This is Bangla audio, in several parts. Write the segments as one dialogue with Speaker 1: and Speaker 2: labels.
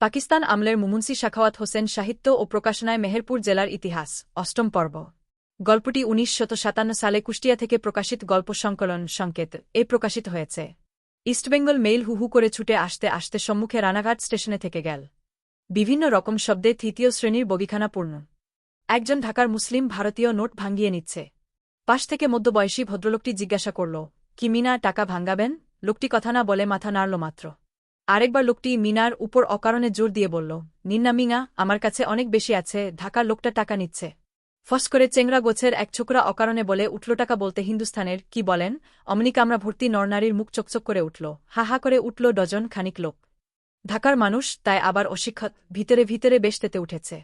Speaker 1: পাকিস্তান আমলের মুমুনসি শাখাওয়াত হোসেন সাহিত্য ও প্রকাশনায় মেহেরপুর জেলার ইতিহাস, অষ্টম পর্ব। গল্পটি উনিশ সালে কুষ্টিয়া থেকে প্রকাশিত গল্প সংকলন সংকেত, এ প্রকাশিত হয়েছে। ইস্টবেঙ্গল মেইল হুহু করে ছুটে আসতে আসতে সম্মুখে রানাঘাট স্টেশনে থেকে গেল। বিভিন্ন রকম শব্দে তৃতীয় শ্রেণির বগিখানা পূর্ণ। একজন ঢাকার মুসলিম ভারতীয় নোট ভাঙ্গিয়ে নিচ্ছে। পাশ থেকে মধ্যবয়সী ভদ্রলোকটি জিজ্ঞাসা করল, কি মিনা, টাকা ভাঙ্গাবেন লোকটি কথা না বলে মাথা নাড়ল মাত্র। আরেকবার লোকটি মিনার উপর অকারণে জোর দিয়ে বলল, নিন্না মিঙা, আমার কাছে অনেক বেশি আছে, ঢাকার লোকটা টাকা নিচ্ছে ফস করে চেংরা গোছের এক ছোকরা অকারণে বলে উঠল টাকা বলতে হিন্দুস্থানের, কি বলেন? অমনি কামরা ভর্তি নরনারীর মুখ চকচক করে উঠল হা হা করে উঠল ডজন খানিক লোক। ঢাকার মানুষ তাই আবার অশিক্ষত ভিতরে ভিতরে বেশ তেতে উঠেছে।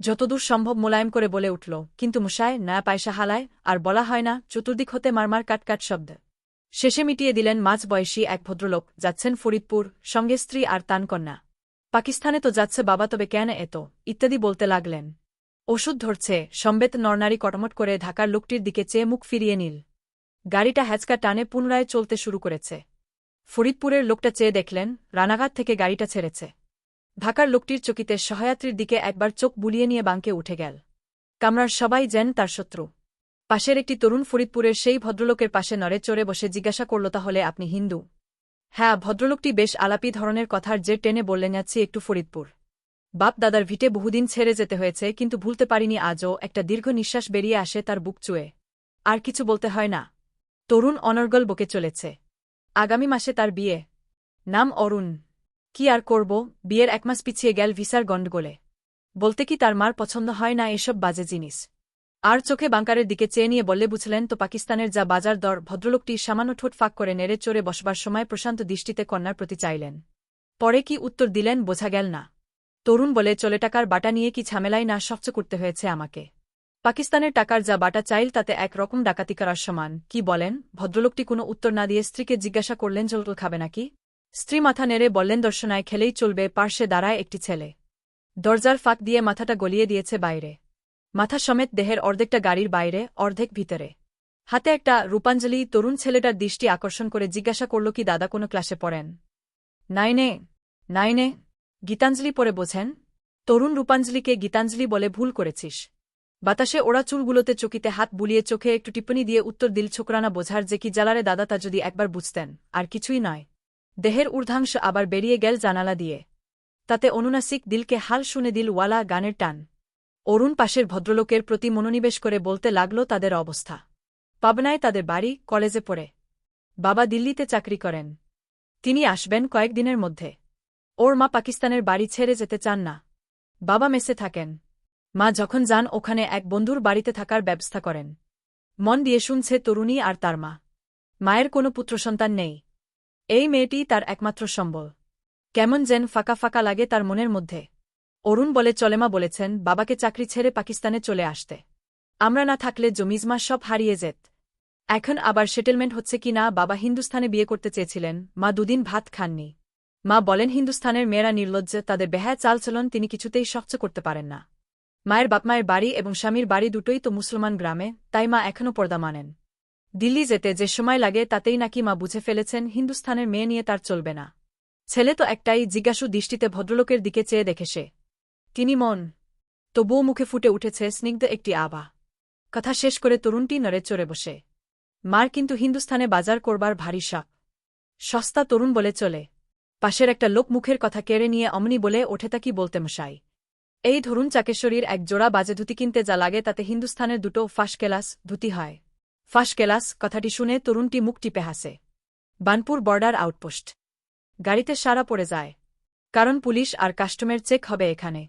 Speaker 1: যতদূর সম্ভব মোলায়েম করে বলে উঠল, কিন্তু মশায় না পয়সা হালায়, আর বলা হয় না, চতুর্দিক হতে মারমার কাটকাট শব্দ। শেষে মিটিয়ে দিলেন মাঝ বয়সী এক ভদ্রলোক, যাচ্ছেন ফরিদপুর, সঙ্গে স্ত্রী আর তান কন্যা। পাকিস্তানে তো যাচ্ছে বাবা, তবে কেন এত? ইত্যাদি বলতে লাগলেন। ওষুধ ধরছে, সম্বেত নরনারী কটমট করে ঢাকার লোকটির দিকে চেয়ে মুখ ফিরিয়ে নিল। গাড়িটা হ্যাচকা টানে পুনরায় চলতে শুরু করেছে। ফরিদপুরের লোকটা চেয়ে দেখলেন, রানাঘাট থেকে গাড়িটা ছেড়েছে। ঢাকার লোকটির চকিতে সহায়াত্রীর দিকে একবার চোখ বুলিয়ে নিয়ে বাঙ্কে উঠে গেল। কামরার সবাই যেন তার শত্রু। পাশের একটি তরুণ ফরিদপুরের সেই ভদ্রলোকের পাশে নড়ে চড়ে বসে জিজ্ঞাসা করল, তাহলে আপনি হিন্দু? হ্যাঁ ভদ্রলোকটি বেশ আলাপি ধরনের কথার যে টেনে বললেন, যাচ্ছি একটু ফরিদপুর। বাপ দাদার ভিটে বহুদিন ছেড়ে যেতে হয়েছে, কিন্তু ভুলতে পারিনি আজও। একটা দীর্ঘ নিঃশ্বাস বেরিয়ে আসে তার বুক চুয়ে। আর কিছু বলতে হয় না। তরুণ অনর্গল বকে চলেছে। আগামী মাসে তার বিয়ে। নাম অরুণ। কি আর করব? বিয়ের একমাস পিছিয়ে গেল ভিসার গণ্ডগোলে। বলতে কি তার মার পছন্দ হয় না এসব বাজে জিনিস। আর চোখে বাঙ্কারের দিকে চেয়ে নিয়ে বললে বুঝলেন তো পাকিস্তানের যা বাজার দর, ভদ্রলোকটি সামান্য ঠোঁট ফাঁক করে নেড়ে চড়ে বসবার সময় প্রশান্ত দৃষ্টিতে কন্যার প্রতি চাইলেন। পরে কি উত্তর দিলেন বোঝা গেল না। তরুণ বলে, চলে টাকার বাটা নিয়ে কি ঝামেলাই না, সবচ করতে হয়েছে আমাকে। পাকিস্তানের টাকার যা বাটা চাইল, তাতে এক রকম ডাকাতি করার সমান। কি বলেন? ভদ্রলোকটি কোনো উত্তর না দিয়ে স্ত্রীকে জিজ্ঞাসা করলেন জল খাবে নাকি? স্ত্রী মাথা নেড়ে বললেন, দর্শনায় খেলেই চলবে, পার্শ্বে দাঁড়ায় একটি ছেলে। দরজার ফাঁক দিয়ে মাথাটা গলিয়ে দিয়েছে বাইরে। মাথা সমেত দেহের অর্ধেকটা গাড়ির বাইরে, অর্ধেক ভিতরে। হাতে একটা রূপাঞ্জলি তরুণ ছেলেটার দৃষ্টি আকর্ষণ করে জিজ্ঞাসা করল, কি দাদা কোনো ক্লাসে পড়েন? নাইনে নাইনে, গীতাঞ্জলি পরে বোঝেন। তরুণ রূপাঞ্জলিকে গীতাঞ্জলি বলে ভুল করেছিস। বাতাসে ওরা চুলগুলোতে চকিতে হাত বুলিয়ে চোখে একটু টিপ্পনি দিয়ে উত্তর দিল, ছোকরানা, বোঝার যে কি জ্বালারে দাদা তা যদি একবার বুঝতেন, আর কিছুই নয়। দেহের ঊর্ধ্বাংশ আবার বেরিয়ে গেল জানালা দিয়ে। তাতে অনুনাসিক দিলকে হাল শুনে দিল, ওয়ালা, গানের টান। অরুণ পাশের ভদ্রলোকের প্রতি মনোনিবেশ করে বলতে লাগল তাদের অবস্থা। পাবনায় তাদের বাড়ি, কলেজে পড়ে। বাবা দিল্লিতে চাকরি করেন। তিনি আসবেন কয়েকদিনের মধ্যে। ওর মা পাকিস্তানের বাড়ি ছেড়ে যেতে চান না। বাবা মেসে থাকেন। মা যখন যান, ওখানে এক বন্ধুর বাড়িতে থাকার ব্যবস্থা করেন। মন দিয়ে শুনছে তরুণী আর তার মা। মায়ের কোনো পুত্রসন্তান নেই। এই মেয়েটি তার একমাত্র সম্বল। কেমন যেন ফাঁকা ফাঁকা লাগে তার মনের মধ্যে। অরুণ বলে চলেমা বলেছেন, বাবাকে চাকরি ছেড়ে পাকিস্তানে চলে আসতে। আমরা না থাকলে জমিজমা সব হারিয়ে যেত। এখন আবার সেটেলমেন্ট হচ্ছে কি না, বাবা হিন্দুস্থানে বিয়ে করতে চেয়েছিলেন, মা দুদিন ভাত খাননি। মা বলেন, হিন্দুস্থানের মেয়েরা নির্লজ্জ, তাদের বেহায় চালচলন তিনি কিছুতেই সহ্য করতে পারেন না। মায়ের বাপমায়ের বাড়ি এবং স্বামীর বাড়ি দুটোই তো মুসলমান গ্রামে, তাই মা এখনও পর্দা মানেন। দিল্লি যেতে যে সময় লাগে, তাতেই নাকি মা বুঝে ফেলেছেন, হিন্দুস্থানের মেয়ে নিয়ে তার চলবে না। ছেলে তো একটাই, জিজ্ঞাসু দৃষ্টিতে ভদ্রলোকের দিকে চেয়ে দেখে সে। তিনি মন, তবুও মুখে ফুটে উঠেছে স্নিগ্ধ একটি আবা কথা শেষ করে তরুণটি নড়ে চড়ে বসে। মার কিন্তু হিন্দুস্থানে বাজার করবার ভারী শাক সস্তা তরুণ বলে চলে। পাশের একটা লোক মুখের কথা কেড়ে নিয়ে অমনি বলে, ওঠে তা কি বলতে মশাই? এই ধরুন চাকেশ্বরীর এক জোড়া বাজে ধুতি কিনতে যা লাগে, তাতে হিন্দুস্থানের দুটো ফাঁস কেলাস ধুতি হয়। ফাঁস কেলাস, কথাটি শুনে তরুণটি মুখ টিপে হাসে বানপুর বর্ডার আউটপোস্ট। গাড়িতে সারা পড়ে যায়। কারণ পুলিশ আর কাস্টমের চেক হবে এখানে।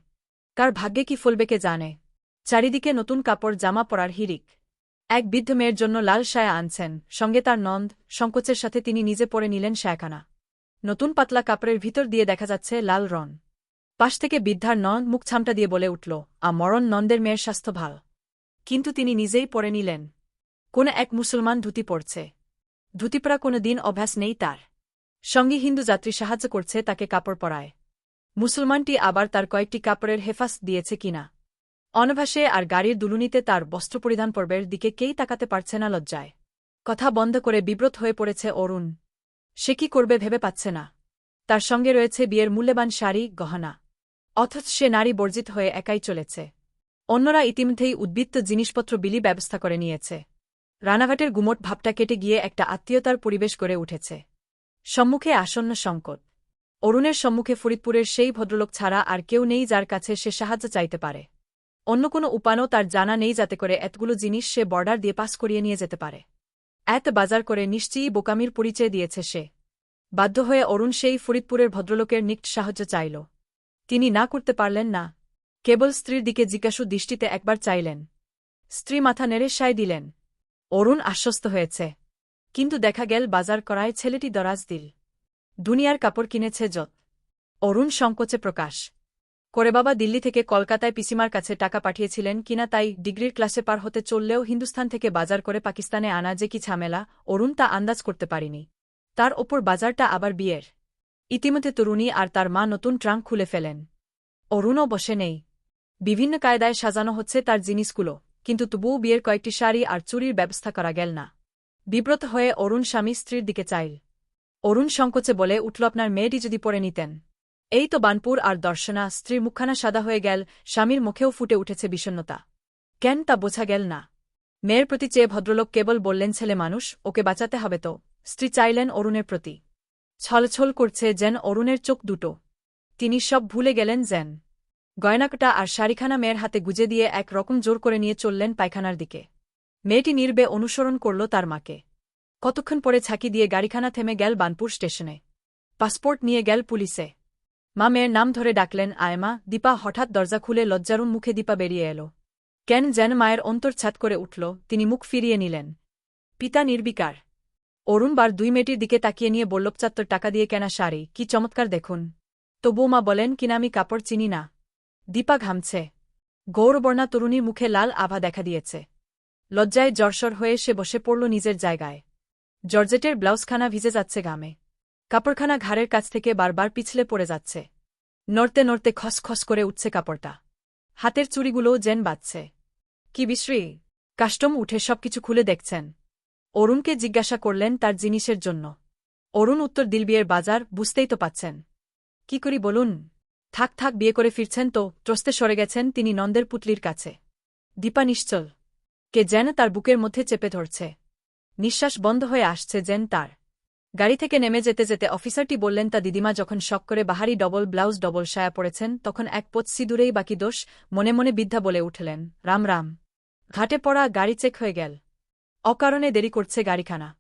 Speaker 1: কার ভাগ্যে কি ফলবে কে জানে? চারিদিকে নতুন কাপড় জামা পরার হিরিক। এক বৃদ্ধ মেয়ের জন্য লাল সায়া আনছেন, সঙ্গে তার নন্দ, সংকোচের সাথে তিনি নিজে পরে নিলেন শায়াখানা নতুন পাতলা কাপড়ের ভিতর দিয়ে দেখা যাচ্ছে লাল রন পাশ থেকে বৃদ্ধার নন মুখ ছামটা দিয়ে বলে উঠল, আ মরণ নন্দের মেয়ের স্বাস্থ্য ভালো। কিন্তু তিনি নিজেই পরে নিলেন। কোন এক মুসলমান ধুতি পড়ছে ধুতিপড়া কোনো দিন অভ্যাস নেই তার। সঙ্গী হিন্দু যাত্রী সাহায্য করছে তাকে কাপড় পরায়। মুসলমানটি আবার তার কয়েকটি কাপড়ের হেফাস দিয়েছে কিনা অনভাসে আর গাড়ির দুলুনিতে তার বস্ত্র পরিধান পর্বের দিকে কেই তাকাতে পারছে না লজ্জায়। কথা বন্ধ করে বিব্রত হয়ে পড়েছে অরুণ। সে কি করবে ভেবে পাচ্ছে না। তার সঙ্গে রয়েছে বিয়ের মূল্যবান শাড়ি, গহনা। অথচ সে নারী বর্জিত হয়ে একাই চলেছে। অন্যরা ইতিমধ্যেই উদ্বৃত্ত জিনিসপত্র বিলি ব্যবস্থা করে নিয়েছে। রানাঘাটের গুমট ভাবটা কেটে গিয়ে একটা আত্মীয়তার পরিবেশ গড়ে উঠেছে। সম্মুখে আসন্ন সংকট। অরুণের সম্মুখে ফরিদপুরের সেই ভদ্রলোক ছাড়া আর কেউ নেই যার কাছে সে সাহায্য চাইতে পারে। অন্য কোনো উপানও তার জানা নেই যাতে করে এতগুলো জিনিস সে বর্ডার দিয়ে পাস করিয়ে নিয়ে যেতে পারে। এত বাজার করে নিশ্চয়ই বোকামির পরিচয় দিয়েছে সে। বাধ্য হয়ে অরুণ সেই ফরিদপুরের ভদ্রলোকের নিকট সাহায্য চাইল। তিনি না করতে পারলেন না। কেবল স্ত্রীর দিকে জিজ্ঞাসু দৃষ্টিতে একবার চাইলেন। স্ত্রী মাথা নেড়ে সায় দিলেন। অরুণ আশ্বস্ত হয়েছে। কিন্তু দেখা গেল বাজার করায় ছেলেটি দরাজ দিল। দুনিয়ার কাপড় কিনেছে যত। অরুণ সংকোচে প্রকাশ। করে বাবা দিল্লি থেকে কলকাতায় পিসিমার কাছে টাকা পাঠিয়েছিলেন কিনা তাই ডিগ্রির ক্লাসে পার হতে চললেও হিন্দুস্থান থেকে বাজার করে পাকিস্তানে আনা যে কি ঝামেলা, অরুণ তা আন্দাজ করতে পারিনি। তার ওপর বাজারটা আবার বিয়ের। ইতিমধ্যে তরুণী আর তার মা নতুন ট্রাঙ্ক খুলে ফেলেন। অরুণও বসে নেই। বিভিন্ন কায়দায় সাজানো হচ্ছে তার জিনিসগুলো, কিন্তু তবুও বিয়ের কয়েকটি শাড়ি আর চুরির ব্যবস্থা করা গেল না। বিব্রত হয়ে অরুণ স্বামী স্ত্রীর দিকে চাইল। অরুণ সংকোচে বলে উঠল, আপনার মেয়েটি যদি পরে নিতেন। এই তো বানপুর আর দর্শনা, স্ত্রীর মুখখানা সাদা হয়ে গেল, স্বামীর মুখেও ফুটে উঠেছে বিষণ্নতা কেন তা বোঝা গেল না। মেয়ের প্রতি চেয়ে ভদ্রলোক কেবল বললেন, ছেলে মানুষ, ওকে বাঁচাতে হবে তো। স্ত্রী চাইলেন অরুণের প্রতি। ছলছল করছে যেন অরুণের চোখ দুটো। তিনি সব ভুলে গেলেন যেন। গয়নাকটা আর শাড়িখানা মেয়ের হাতে গুজে দিয়ে এক রকম জোর করে নিয়ে চললেন পায়খানার দিকে। মেয়েটি নির্বে অনুসরণ করল তার মাকে। কতক্ষণ পরে ছাকি দিয়ে গাড়িখানা থেমে গেল বানপুর স্টেশনে। পাসপোর্ট নিয়ে গেল পুলিশে। মা মেয়ের নাম ধরে ডাকলেন আয়মা। দীপা হঠাৎ দরজা খুলে লজ্জারুণ মুখে দীপা বেরিয়ে এলো। কেন যেন মায়ের অন্তর ছাত করে উঠল। তিনি মুখ ফিরিয়ে নিলেন। পিতা নির্বিকার। অরুণ বার দুই মেয়েটির দিকে তাকিয়ে নিয়ে বল্লভচাত্তর টাকা দিয়ে কেনা শাড়ি। কি চমৎকার দেখুন। তবুও মা বলেন, কিনা আমি কাপড় চিনি না। দীপা ঘামছে। গৌরবর্ণা তরুণীর মুখে লাল আভা দেখা দিয়েছে। লজ্জায় জর্সর হয়ে সে বসে পড়ল নিজের জায়গায়। জর্জেটের ব্লাউজখানা ভিজে যাচ্ছে গামে কাপড়খানা ঘাড়ের কাছ থেকে বারবার পিছলে পড়ে যাচ্ছে। নড়তে নড়তে খসখস করে উঠছে কাপড়টা। হাতের চুড়িগুলোও জেন বাজছে। কি বিশ্রী! কাস্টম উঠে সবকিছু খুলে দেখছেন। অরুণকে জিজ্ঞাসা করলেন তার জিনিসের জন্য। অরুণ উত্তর দিল বিয়ের বাজার বুঝতেই তো পাচ্ছেন। কি করি বলুন? থাক থাক, বিয়ে করে ফিরছেন তো, ত্রস্তে সরে গেছেন তিনি নন্দের পুতলির কাছে। দীপা নিশ্চল। কে যেন তার বুকের মধ্যে চেপে ধরছে। নিঃশ্বাস বন্ধ হয়ে আসছে যেন তার। গাড়ি থেকে নেমে যেতে যেতে অফিসারটি বললেন, তা দিদিমা যখন শখ করে বাহারি ডবল ব্লাউজ, ডবল সায়া পড়েছেন তখন এক পোত সিঁদুরেই বাকি দোষ মনে মনে বিদ্যা বলে উঠলেন, রাম রাম। ঘাটে পড়া গাড়ি চেক হয়ে গেল। অকারণে দেরি করছে গাড়িখানা।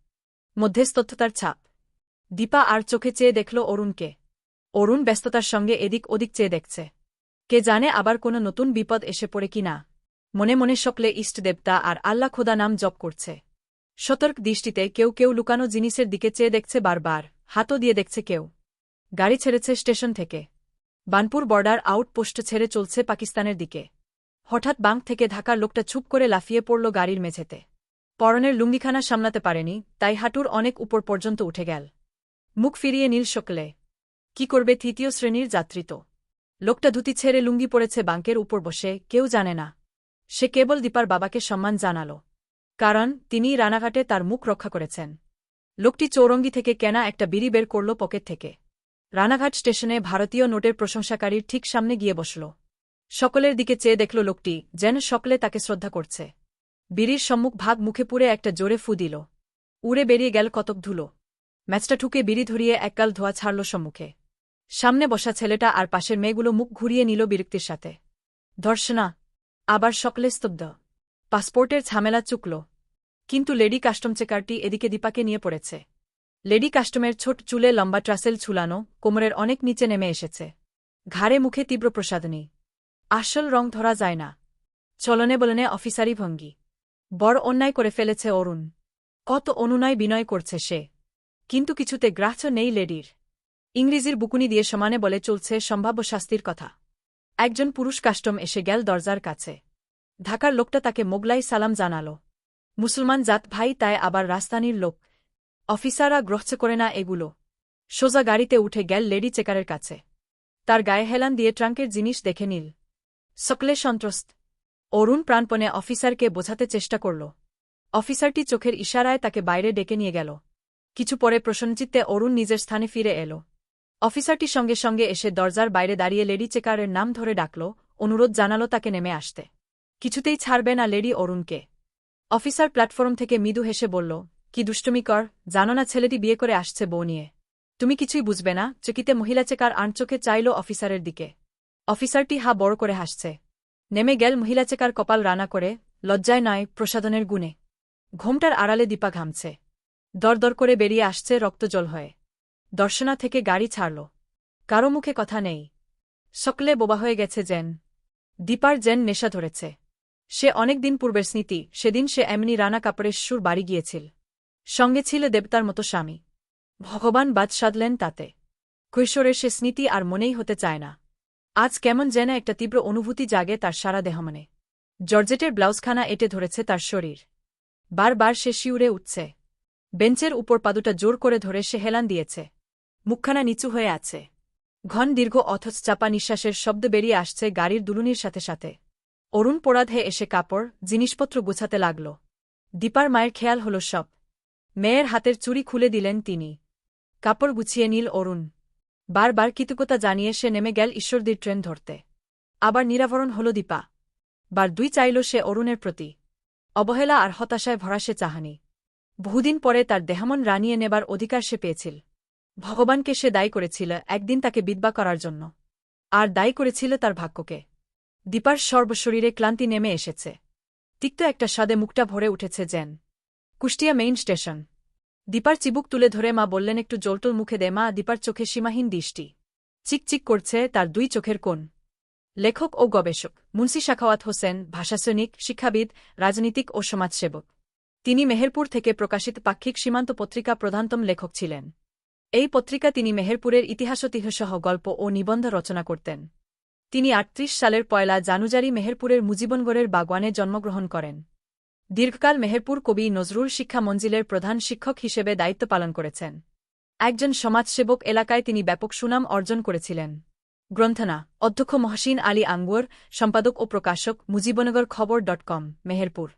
Speaker 1: মধ্যস্থতার ছাপ। দীপা আর চোখে চেয়ে দেখল অরুণকে। অরুণ ব্যস্ততার সঙ্গে এদিক ওদিক চেয়ে দেখছে। কে জানে আবার কোনো নতুন বিপদ এসে পড়ে কি না মনে মনে সকলে ইষ্টদেবতা আর আল্লাহ খোদা নাম জপ করছে। সতর্ক দৃষ্টিতে কেউ কেউ লুকানো জিনিসের দিকে চেয়ে দেখছে বারবার, হাতও দিয়ে দেখছে কেউ। গাড়ি ছেড়েছে স্টেশন থেকে। বানপুর বর্ডার আউটপোস্ট ছেড়ে চলছে পাকিস্তানের দিকে। হঠাৎ বাঁক থেকে ঢাকার লোকটা চুপ করে লাফিয়ে পড়ল গাড়ির মেঝেতে। পরনের লুঙ্গিখানা সামলাতে পারেনি, তাই হাঁটুর অনেক উপর পর্যন্ত উঠে গেল। মুখ ফিরিয়ে নীল শকলে। কি করবে তৃতীয় শ্রেণির যাত্রী তো? লোকটা ধুতি ছেড়ে লুঙ্গি পড়েছে বাঙ্কের উপর বসে, কেউ জানে না। সে কেবল দীপার বাবাকে সম্মান জানাল। কারণ তিনি রানাঘাটে তার মুখ রক্ষা করেছেন। লোকটি চৌরঙ্গি থেকে কেনা একটা বিড়ি বের করল পকেট থেকে। রানাঘাট স্টেশনে ভারতীয় নোটের প্রশংসাকারীর ঠিক সামনে গিয়ে বসল। সকলের দিকে চেয়ে দেখল লোকটি যেন সকলে তাকে শ্রদ্ধা করছে। বিড়ির সম্মুখ ভাগ মুখে পুরে একটা জোরে ফু দিল। উড়ে বেরিয়ে গেল কতক ধুলো। ম্যাচটা ঠুকে বিড়ি ধরিয়ে এককাল ধোয়া ছাড়ল সম্মুখে। সামনে বসা ছেলেটা আর পাশের মেয়েগুলো মুখ ঘুরিয়ে নিল বিরক্তির সাথে। ধর্ষণা, আবার সকলে স্তব্ধ। পাসপোর্টের ঝামেলা চুকল। কিন্তু লেডি কাস্টম চেকারটি এদিকে দীপাকে নিয়ে পড়েছে। লেডি কাস্টমের ছোট চুলে লম্বা ট্রাসেল ছুলানো কোমরের অনেক নিচে নেমে এসেছে। ঘাড়ে মুখে তীব্র প্রসাদনী। আসল রং ধরা যায় না। চলনে বলনে অফিসারি ভঙ্গি। বড় অন্যায় করে ফেলেছে অরুণ। কত অনুনয় বিনয় করছে সে। কিন্তু কিছুতে গ্রাহ্য নেই লেডির। ইংরেজির বুকুনি দিয়ে সমানে বলে চলছে সম্ভাব্য শাস্তির কথা। একজন পুরুষ কাস্টম এসে গেল দরজার কাছে। ঢাকার লোকটা তাকে মোগলাই সালাম জানাল। মুসলমান জাত ভাই তাই আবার রাজধানীর লোক। অফিসাররা গ্রহ্য করে না এগুলো। সোজা গাড়িতে উঠে গেল লেডি চেকারের কাছে। তার গায়ে হেলান দিয়ে ট্রাঙ্কের জিনিস দেখে নিল। সকলে সন্ত্রস্ত। অরুণ প্রাণপণে অফিসারকে বোঝাতে চেষ্টা করল। অফিসারটি চোখের ইশারায় তাকে বাইরে ডেকে নিয়ে গেল। কিছু পরে প্রসন্নচিত্তে অরুণ নিজের স্থানে ফিরে এল। অফিসারটি সঙ্গে সঙ্গে এসে দরজার বাইরে দাঁড়িয়ে লেডি চেকারের নাম ধরে ডাকল। অনুরোধ জানালো তাকে নেমে আসতে। কিছুতেই ছাড়বে না লেডি অরুণকে। অফিসার প্ল্যাটফর্ম থেকে মৃদু হেসে বলল, কি দুষ্টুমি কর, জানো না ছেলেটি বিয়ে করে আসছে বউ নিয়ে। তুমি কিছুই বুঝবে না, চকিতে মহিলা চেকার আনচোখে চাইল অফিসারের দিকে। অফিসারটি হা বড় করে হাসছে। নেমে গেল মহিলা চেকার কপাল রানা করে, লজ্জায় নয় প্রসাদনের গুণে। ঘোমটার আড়ালে দীপা ঘামছে। দরদর করে বেরিয়ে আসছে রক্তজল হয়ে। দর্শনা থেকে গাড়ি ছাড়ল। কারও মুখে কথা নেই। সকলে বোবা হয়ে গেছে জেন দীপার জেন নেশা ধরেছে। সে অনেক দিন পূর্বের স্মৃতি, সেদিন সে এমনি রানা কাপড়ের সুর বাড়ি গিয়েছিল। সঙ্গে ছিল দেবতার মতো স্বামী। ভগবান বাদ সাধলেন তাতে। কৈশোরের সে স্মৃতি আর মনেই হতে চায় না। আজ কেমন যেন একটা তীব্র অনুভূতি জাগে তার সারা দেহ মানে। জর্জেটের ব্লাউজখানা এটে ধরেছে তার শরীর। বারবার সে শিউরে উঠছে। বেঞ্চের উপর পাদুটা জোর করে ধরে সে হেলান দিয়েছে। মুখখানা নিচু হয়ে আছে। ঘন দীর্ঘ অথচ চাপা নিঃশ্বাসের শব্দ বেরিয়ে আসছে গাড়ির দুলুনির সাথে সাথে। অরুণ পোড়াধে এসে কাপড়, জিনিসপত্র গুছাতে লাগল। দীপার মায়ের খেয়াল হল সব। মেয়ের হাতের চুরি খুলে দিলেন তিনি। কাপড় গুছিয়ে নীল অরুণ। বারবার কৃতজ্ঞতা জানিয়ে সে নেমে গেল ঈশ্বরদীর ট্রেন ধরতে। আবার নিরাবরণ হল দীপা। বার দুই চাইল সে অরুণের প্রতি। অবহেলা আর হতাশায় ভরা সে চাহানি। বহুদিন পরে তার দেহামন রানিয়ে নেবার অধিকার সে পেয়েছিল। ভগবানকে সে দায়ী করেছিল একদিন তাকে বিধবা করার জন্য। আর দায়ী করেছিল তার ভাগ্যকে। দীপার সর্বশরীরে ক্লান্তি নেমে এসেছে। তিক্ত একটা স্বাদে মুখটা ভরে উঠেছে জেন কুষ্টিয়া মেইন স্টেশন। দীপার চিবুক তুলে ধরে মা বললেন, একটু জলটল মুখে দে মা, দীপার চোখে সীমাহীন দৃষ্টি। চিকচিক করছে তার দুই চোখের কোণ। লেখক ও গবেষক, মুন্সি শাখাওয়াত হোসেন ভাষাশ্রমিক শিক্ষাবিদ, রাজনীতিক ও সমাজসেবক। তিনি মেহেরপুর থেকে প্রকাশিত পাক্ষিক সীমান্ত পত্রিকা প্রধানতম লেখক ছিলেন। এই পত্রিকা তিনি মেহেরপুরের ইতিহাসতিহসহ গল্প ও নিবন্ধ রচনা করতেন। তিনি আটত্রিশ সালের পয়লা জানুজারি মেহেরপুরের মুজিবনগরের বাগওয়ানে জন্মগ্রহণ করেন। দীর্ঘকাল মেহেরপুর কবি নজরুল শিক্ষা মঞ্জিলের প্রধান শিক্ষক হিসেবে দায়িত্ব পালন করেছেন। একজন সমাজসেবক এলাকায় তিনি ব্যাপক সুনাম অর্জন করেছিলেন। গ্রন্থনা, অধ্যক্ষ মহসিন আলী আঙ্গুর, সম্পাদক ও প্রকাশক, মুজিবনগর খবর ডট কম, মেহেরপুর।